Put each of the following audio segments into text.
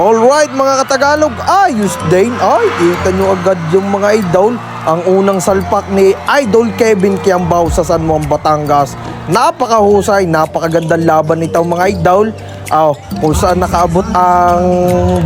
Alright mga katagalog, ayos din. Ay, kita nyo agad yung mga idol. Ang unang salpak ni Idol Kevin Kiambao sa San Juan, Batangas. Napakahusay, napakagandang laban nito mga idol. Ah, kung saan nakaabot ang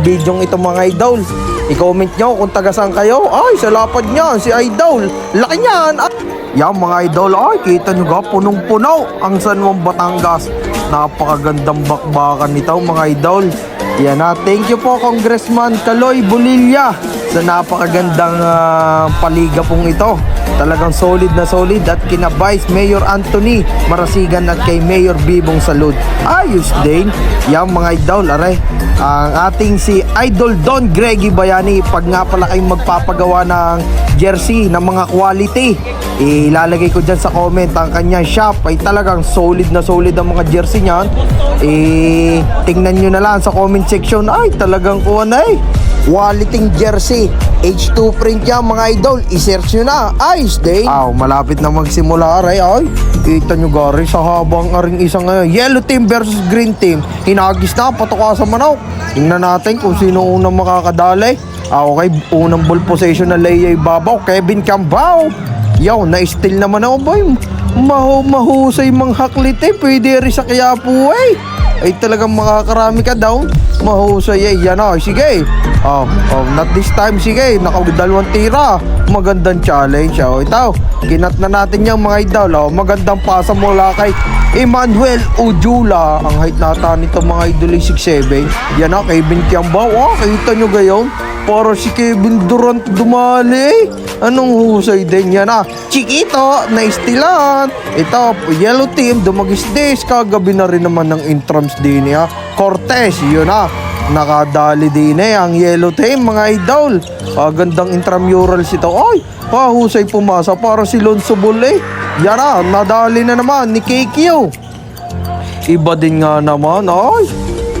bidyong ito mga idol. I-comment nyo kung taga saan kayo. Ay, sa lapad niyan, si Idol. Laki niyan. Ah. Yan mga idol, ay kita nyo ga, punong-puno ang San Juan, Batangas. Napakagandang bakbakan nito mga idol. Yan na, thank you po Congressman Kaloy Bulilla sa napakagandang ah, paliga pong ito. Talagang solid na solid at kina Vice Mayor Anthony Marasigan at kay Mayor Bibong Salud. Ayos din. Yan mga idol, aray. Ang ating si Idol Don Greggy Bayani, pag nga pala kayong magpapagawa ng jersey ng mga quality, ilalagay ko dyan sa comment ang kanyang shop ay talagang solid na solid ang mga jersey niyan. Eh, tingnan nyo na lang sa comment section. Ay, talagang kuha na eh. Quality jersey. H2 print yan mga idol. I-search nyo na. Ayos day. Aw, malapit na magsimula aray. Ay, kita nyo gari sa habang aring isang uh, yellow team versus green team. Hinagis na, patuka sa manok. Tingnan natin kung sino unang makakadali. Ah, okay, unang ball possession na Leia Babaw, Kevin Cambao. Yaw, na-steal naman ako boy. Mahu mahusay mang haklit eh. Pwede rin sa kaya po eh. Ay talagang makakarami ka daw. Mahusay eh. Yan o, sige. Oh, oh, not this time, sige. Nakadalawang tira. Magandang challenge. Oh, ito. Kinat na natin yung mga idol. Oh, magandang pasa mula kay Emmanuel Ujula. Ang height nata nito mga idol ay 6'7". Yan o, Kevin Kiambao. Oh, kita nyo gayon. Para si Kevin Durant dumali. Anong husay din yan ah? Chiquito, naistilan. Ito, yellow team, dumagisdis. Kagabi na rin naman ng intrams din niya. Cortez, yun ah. Nakadali din eh ang yellow team mga idol. Ah, gandang intramurals ito. Ay, pahusay pumasa para si Lonzo Ball eh. Yan ah, nadali na naman ni KQ. Iba din nga naman, ay.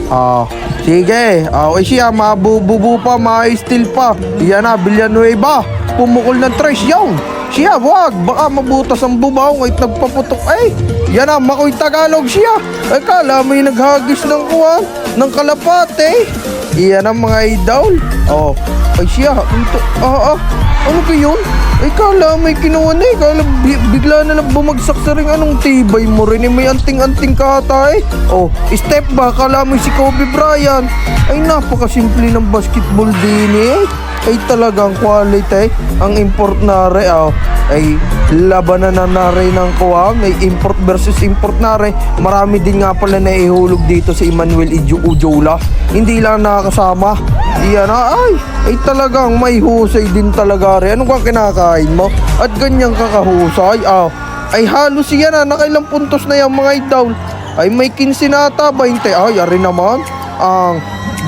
Ah, sige. Ah, okay siya, mabububu pa, ma-steal pa. Yan na, Villanueva. Pumukol ng tres, yaw. Siya, wag. Baka mabutas ang bubaw kahit nagpaputok. Ay, yan na, makoy Tagalog siya. Ay, kala may naghagis ng kuwan, ng kalapate. Yan ang mga idol. Oh, ay siya. Ito, ah, ah. Ano ba yun? Ay, kala may kinuha na eh. Kala bi- bigla na lang bumagsak sa ring. Anong tibay mo rin eh. May anting-anting ka eh. Oh, step back. Kala mo si Kobe Bryant. Ay, napakasimple ng basketball din eh. Ay, talagang quality. Ang import na re, oh, ay labanan na na rin ng kuha. May import versus import na rin. Marami din nga pala na ihulog dito si Emmanuel Ijo Ujola. Hindi lang nakakasama. Iyan na, ay, ay talagang may husay din talaga rin. Ano ka kinakain mo? At ganyan kakahusay, ah. Ay halos yan na, nakailang puntos na yung mga idol. Ay may 15 na ata, 20. Ay, ari naman. Ang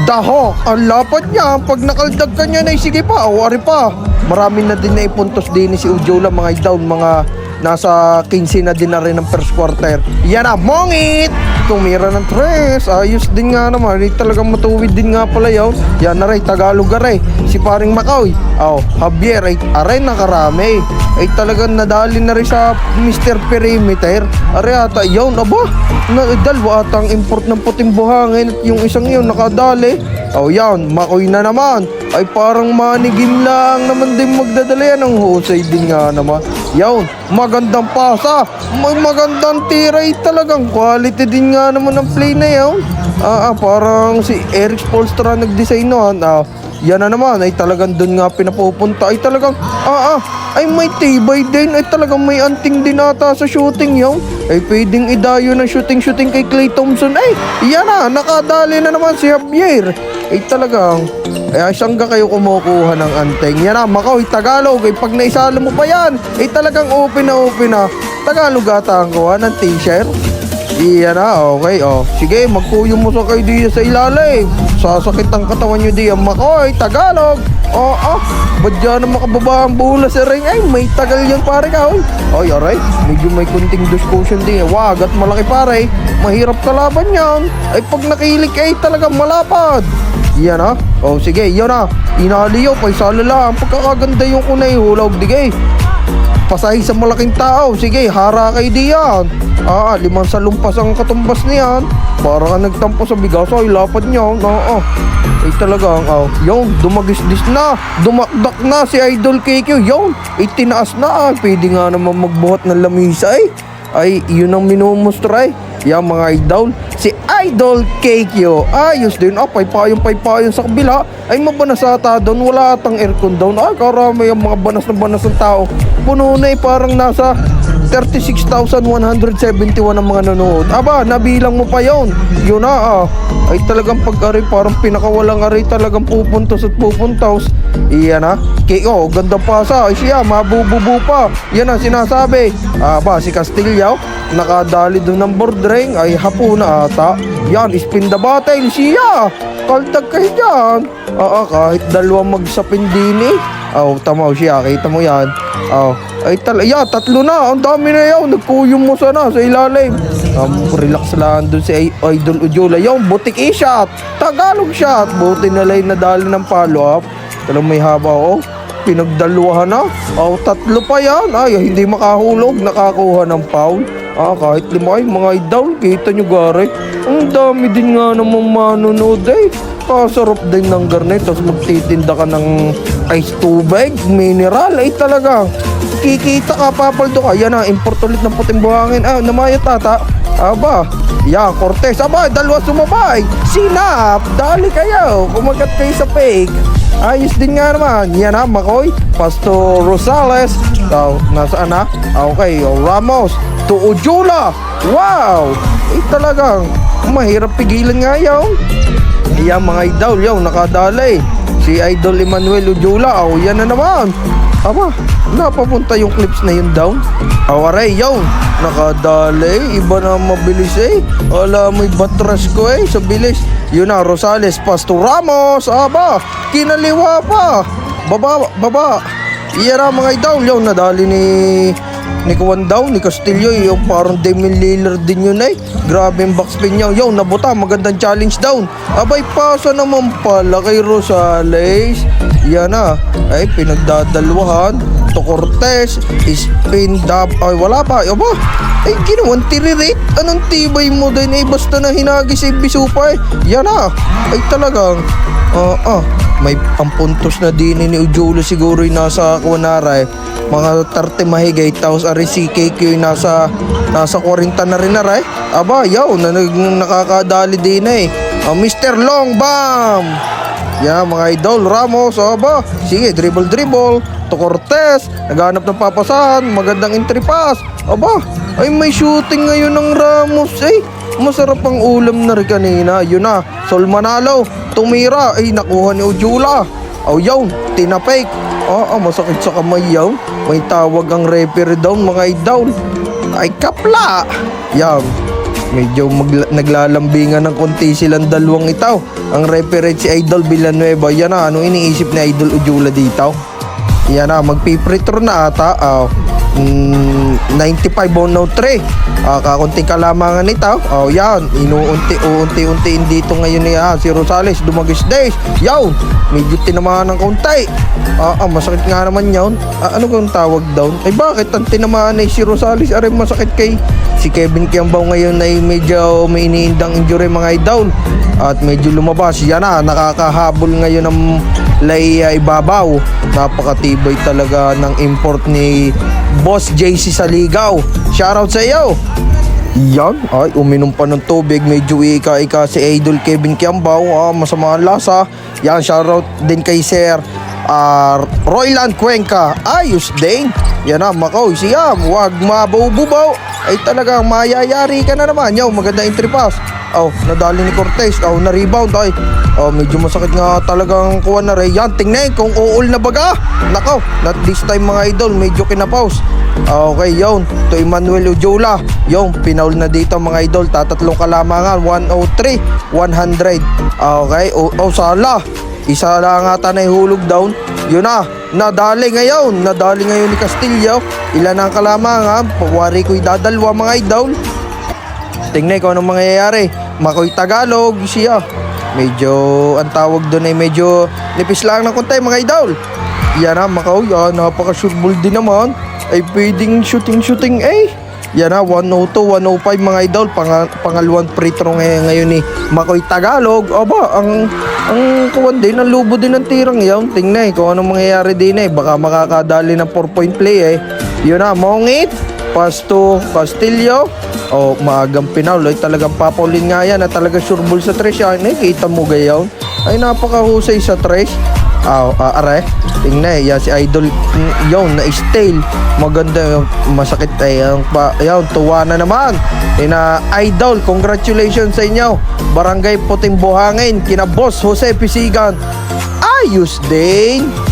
daho, ang lapad niya. Pag nakaldag ka niya, ay sige pa, o ari pa. Marami na din na ipuntos din ni si Ujola, mga idol, mga nasa 15 na din na rin ng first quarter. Yan na, mongit! Tumira ng tres. Ayos din nga naman. Ay, talagang matuwid din nga pala yun. Yan na rin, Tagalog aray. Si paring Macaw. Oh, Javier, ay aray nakarami. Ay talagang nadali na rin sa Mr. Perimeter. Aray ata, yun, aba. Na, dalwa ata ang import ng puting buhangin at yung isang yun nakadali. Oh, yan, Makoy na naman. Ay parang manigin lang naman din magdadala yan. Ang husay din nga naman. Yan, magandang pasa. May magandang tiray talagang. Quality din nga naman ang play na yan. Ah, ah, parang si Eric Spolstra nag-design noon. Ah, yan na naman. Ay talagang doon nga pinapupunta. Ay talagang, ah, ah, ay may tibay din. Ay talagang may anting din ata sa shooting yan. Ay pwedeng idayo ng shooting-shooting kay Clay Thompson. Ay, yan na. Nakadali na naman si Javier. Ay talagang, ay saan ka kayo kumukuha ng anteng? Yan na, Macau, Tagalog. Ay pag naisala mo pa yan, ay talagang open na open na. Tagalog ata ang kuha ng t-shirt. Iyan na, okay, oh. Sige, magkuyo mo sa kayo diya sa ilalim. Sasakit ang katawan nyo diyan, Makoy, Tagalog. Oo, oh, ba't dyan na makababa ang bula sa ring? Ay, may tagal yan pare ka, oy. Ay, alright, medyo may kunting discussion din. Wag at malaki pare, mahirap kalaban yan. Ay, pag nakilig ay talagang malapad. Yan ha. Oh, sige, yan ha. Inaliyo, paisala lang. Pagkakaganda yung kunay, hulog digay. Pasahi sa malaking tao. Sige, hara kay diyan. Ah, limang salumpas ang katumbas niyan. Para ka nagtampo sa bigas. Ay, lapad niya. Oo. Ay, talagang, oh, yun, dumagisdis na. Dumakdak na si Idol KQ. Yun, itinaas na. Ah, pwede nga naman magbuhat ng lamisa eh. Ay, yun ang minumustra eh. Yan mga idol. Si Idol KQ. Ayos din. Ah, paypayong paypayong sa kabila. Ay, mabanas ata doon. Wala atang aircon down. Ay, karami ang mga banas na banas ng tao. Puno na eh. Parang nasa 36,171 ang mga nanonood. Aba, nabilang mo pa yon. Yun na ah. Ay talagang pag-ari parang pinakawalang ari talagang pupuntos at pupuntos. Iyan na. KO, ganda pa sa. Ay siya, mabububu pa. Yan ang sinasabi. Aba, si Castillao, nakadali doon ng board ring. Ay hapo na ata. Yan, spin the bottle. Siya, kaldag kayo dyan. Oo, kahit dalawang magsapin din eh. Oh, tamaw siya. Kita mo yan. Oh, ay tal yeah, tatlo na. Ang dami na yaw. Nagkuyong mo sana sa ilalim. Um, relax lang dun si Idol Ujula. Yung butik e-shot. Tagalog shot. Buti na lang nadali ng follow-up. Talagang may haba oh. Pinagdaluhan na. Oh, tatlo pa yan. Ay, hindi makahulog. Nakakuha ng foul. Ah, kahit lima ay mga idol. Kita nyo gare. Ang dami din nga namang manonood eh. Kasarap din ng garnet. Tapos magtitinda ka ng ice tubig, mineral. Ay talaga. Kikita ka, papaldo ka. Yan na, import ulit ng puting buhangin. Ah, namayat ata. Aba, yeah, Cortez. Aba, dalawa sumabay. Sinap, dali kayo. Kumagat kayo sa fake. Ayos din nga naman. Yan na, Makoy. Pastor Rosales. Oh, nasaan na? Ah, Okay, Ramos. To Ujula. Wow! Eh talagang, mahirap pigilan nga yaw. Yan mga idol, yaw, nakadali. Si Idol Emmanuel Ujula, oh, yan na naman. Aba, napapunta yung clips na yun down. Oh, aray, yaw, nakadali. Iba na mabilis eh. Wala, may batras ko eh, sa bilis. Yun na, Rosales, Pastor Ramos. Aba, kinaliwa pa. Baba, baba. Iyan na mga idol, yaw, nadali ni ni Kuwan daw, ni Castillo, yung parang Demi Lillard din yun eh. Grabe yung backspin niya. Yo, nabuta, magandang challenge down. Abay, pasa naman pala kay Rosales. Yan na. Ay, pinagdadalwahan. To Cortez, spin dab. Ay, wala pa. Aba, ay, ginawan tiririt. Anong tibay mo din eh? Basta na hinagi si Bisupa eh. Yan na. Ay, talagang. Ah, ah. May pampuntos na din ni Ujulo siguro yung nasa Kuwanara eh. Mga 30 mahigay. Tapos ari si KQ yung nasa, nasa 40 na rin na rin. Aba, yaw, na, nakakadali din na eh. Ah, Mr. Long Yan, mga idol, Ramos, aba, sige, dribble, dribble, to Cortez, naghanap ng papasahan, magandang entry pass, aba, ay may shooting ngayon ng Ramos, eh, masarap ang ulam na rin kanina, yun na, Sol Manalo, tumira, ay nakuha ni Ujula, oh yaw, tinapake, oo, masakit sa kamay yaw, may tawag ang referee down, mga idol, ay kapla, yan, Medyo magla- naglalambingan ng konti silang dalawang itaw. Ang referee si Idol Villanueva. Yan na, anong iniisip ni Idol Ujula dito? Yan na, magpipretro na ata. Oh, mm, 95 on no 3. Ah, kakunting kalamangan nito. Oh, yan. Inuunti, uunti-untiin dito ngayon ni ah, si Rosales. Dumagis days. Yaw, medyo tinamaan ng konti. Ah, ah, masakit nga naman yun. Ah, ano kung tawag down? Ay bakit ang tinamaan ay si Rosales? Aray masakit kay si Kevin Kiambao ngayon ay medyo may iniindang injury mga idol. At medyo lumabas. Yan na, nakakahabol ngayon ng Laia Ibabaw. Napakatibay talaga ng import ni Boss JC Saligaw. Shoutout sa iyo! Yan, ay uminom pa ng tubig, medyo ika-ika si Idol Kevin Kiambao, ah, masama ang lasa. Yan, shoutout din kay Sir ah, Royland Cuenca. Ayos din. Yan na, Makaw, siyam, wag mabaw-bubaw. Ay talagang mayayari ka na naman. Yaw, maganda entry pass. Oh, nadali ni Cortez. Oh, na-rebound. Ay, oh, medyo masakit nga talagang kuha na rin. Yan, tingnan kung uul na baga. Nakaw, not this time mga idol, medyo kinapause. Okay, yun. To Emmanuel Ujola. Yung, pinaul na dito mga idol. Tatatlong kalamangan. 103, 100. Okay, oh, oh sala. Isa lang ata na ihulog down. Yun na, nadali ngayon. Nadali ngayon ni Castillo. Ilan ang kalamangan. Pawari ko'y dadalwa mga idol. Tingnan ko anong mangyayari. Makoy Tagalog siya. Medyo, ang tawag doon ay medyo nipis lang ng konti mga idol. Yan na, Makaw. Yan, napaka-shootball din naman. ay pwedeng shooting-shooting eh. Yan na, 102, 105 mga idol. Pang, pangalawang free throw ngayon, ngayon ni Makoy Tagalog. Aba, ang ang kuwan din, ang lubo din ng tirang yan. Tingnan eh, kung anong mangyayari din eh. Baka makakadali ng 4 point play eh. Yun na, Mongit, pass to Castillo. O, maagang pinaul. Ay, talagang papaulin nga yan na talaga sure ball sa tres yan. Eh, kita mo gayaw. Ay, napakahusay sa tres. Ah, ah, are. Tingnan eh, yan si Idol, yun, na stale. Maganda masakit eh, yung pa, yun, tuwa na naman. Ina Idol, congratulations sa inyo. Barangay Puting Buhangin, kina Boss Jose Pisigan. Ayos din.